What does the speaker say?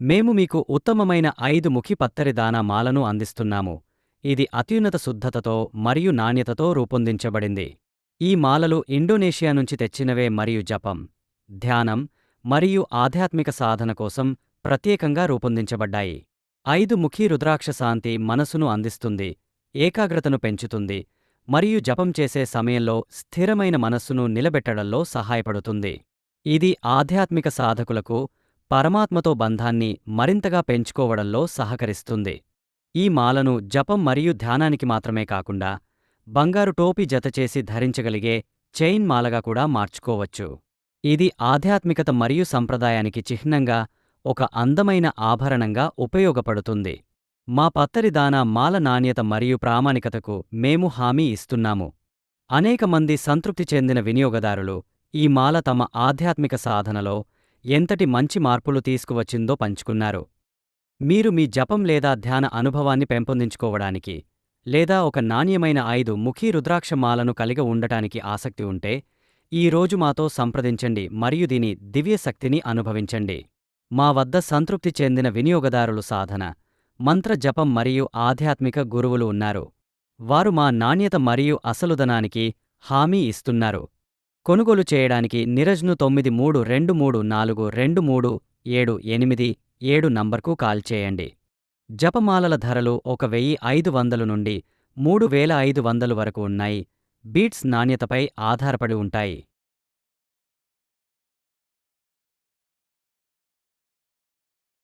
మేము మీకు ఉత్తమమైన ఐదు ముఖి పత్తరి దానా మాలను అందిస్తున్నాము. ఇది అత్యున్నత శుద్ధతతో మరియు నాణ్యతతో రూపొందించబడింది. ఈ మాలలు ఇండోనేషియా నుంచి తెచ్చినవే మరియు జపం ధ్యానం మరియు ఆధ్యాత్మిక సాధన కోసం ప్రత్యేకంగా రూపొందించబడ్డాయి. ఐదు ముఖి రుద్రాక్ష శాంతి మనసును అందిస్తుంది ఏకాగ్రతను పెంచుతుంది మరియు జపం చేసే సమయంలో స్థిరమైన మనస్సును నిలబెట్టడంలో సహాయపడుతుంది. ఇది ఆధ్యాత్మిక సాధకులకు పరమాత్మతో బంధాన్ని మరింతగా పెంచుకోవడంలో సహకరిస్తుంది. ఈ మాలను జపం మరియు ధ్యానానికి మాత్రమే కాకుండా బంగారు టోపీ జతచేసి ధరించగలిగే చైన్ మాలగా కూడా మార్చుకోవచ్చు. ఇది ఆధ్యాత్మికత మరియు సంప్రదాయానికి చిహ్నంగా ఒక అందమైన ఆభరణంగా ఉపయోగపడుతుంది. మా పత్తరిదాన మాల నాణ్యత మరియు ప్రామాణికతకు మేము హామీ ఇస్తున్నాము. అనేక మంది సంతృప్తి చెందిన వినియోగదారులు ఈ మాల తమ ఆధ్యాత్మిక సాధనలో ఎంతటి మంచి మార్పులు తీసుకువచ్చిందో పంచుకున్నారు. మీరు మీ జపం లేదా ధ్యాన అనుభవాన్ని పెంపొందించుకోవడానికి లేదా ఒక నాణ్యమైన ఐదు ముఖీ రుద్రాక్ష మాలను కలిగి ఉండటానికి ఆసక్తి ఉంటే ఈ రోజు మాతో సంప్రదించండి మరియు దీని దివ్యశక్తిని అనుభవించండి. మా వద్ద సంతృప్తి చెందిన వినియోగదారులు సాధన మంత్ర జపం మరియు ఆధ్యాత్మిక గురువులు ఉన్నారు. వారు మా నాణ్యత మరియు అసలుదనానికి హామీ ఇస్తున్నారు. కొనుగోలు చేయడానికి నిరజ్ను తొమ్మిది మూడు రెండు మూడు నాలుగు రెండు మూడు ఏడు ఎనిమిది ఏడు నంబర్కు కాల్ చేయండి. జపమాలల ధరలు ఒక వెయ్యి ఐదు వందలు నుండి మూడు వేల ఐదు వందలు వరకు ఉన్నాయి. బీట్స్ నాణ్యతపై ఆధారపడి ఉంటాయి.